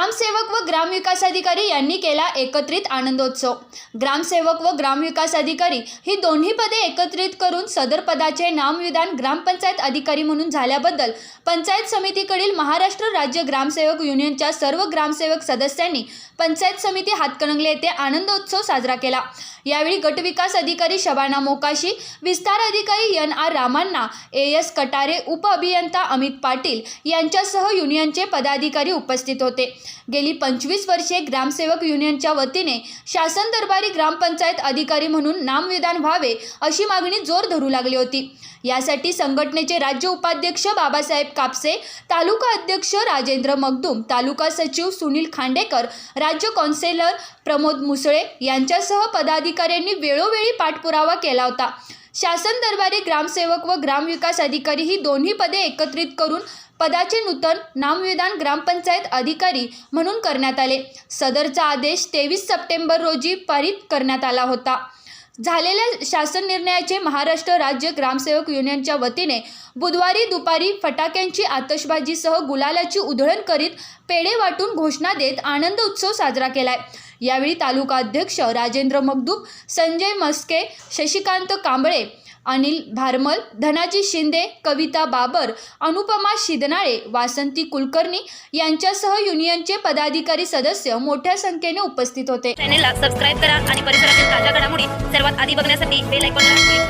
ग्रामसेवक व ग्रामविकास अधिकारी यांनी केला एकत्रित आनंदोत्सव. ग्रामसेवक व ग्रामविकास अधिकारी ही दोन्ही पदे एकत्रित करून सदर पदाचे नामविधान ग्रामपंचायत अधिकारी म्हणून झाल्याबद्दल पंचायत समितीकडील महाराष्ट्र राज्य ग्रामसेवक युनियनच्या सर्व ग्रामसेवक सदस्यांनी पंचायत समिती हातकणंगले येथे आनंदोत्सव साजरा केला. यावेळी गटविकास अधिकारी शबाना मोकाशी विस्तार अधिकारी एन आर रामांना ए एस कटारे उपअभियंता अमित पाटील यांच्यासह युनियनचे पदाधिकारी उपस्थित होते. गेली पंचवीस वर्षे ग्रामसेवक युनियनच्या वतीने शासन दरबारी ग्रामपंचायत अधिकारी म्हणून नामविधान व्हावे अशी मागणी जोर धरू लागली होती. यासाठी संघटनेचे राज्य उपाध्यक्ष बाबासाहेब कापसे तालुका अध्यक्ष राजेंद्र मगदूम तालुका सचिव सुनील खांडेकर राज्य कौन्सिलर प्रमोद मुसळे यांच्यासह पदाधिकाऱ्यांनी वेळोवेळी पाठपुरावा केला होता. शासन दरबारी ग्रामसेवक व ग्रामविकास अधिकारी ही दोन्ही पदे एकत्रित करून पदाचे नूतन नामविधान ग्रामपंचायत अधिकारी म्हणून करण्यात आले. सदरचा आदेश तेवीस सप्टेंबर रोजी पारित करण्यात आला होता. झालेल्या शासन निर्णयाचे महाराष्ट्र राज्य ग्रामसेवक युनियनच्या वतीने बुधवारी दुपारी फटाक्यांची आतषबाजीसह गुलालाची उधळण करीत पेढे वाटून घोषणा देत आनंद उत्सव साजरा केलाय. यावेळी तालुकाध्यक्ष राजेंद्र मगदूप संजय मस्के शशिकांत कांबळे अनिल भारमल धनाजी शिंदे कविता बाबर अनुपमा शिदनाळे वासंती कुलकर्णी यांच्यासह युनियनचे पदाधिकारी सदस्य मोठ्या संख्येने उपस्थित होते. चॅनेलला सबस्क्राईब करा आणि परिसरातील ताज्या घडामोडी सर्वात आधी बघण्यासाठी बेल आयकॉनला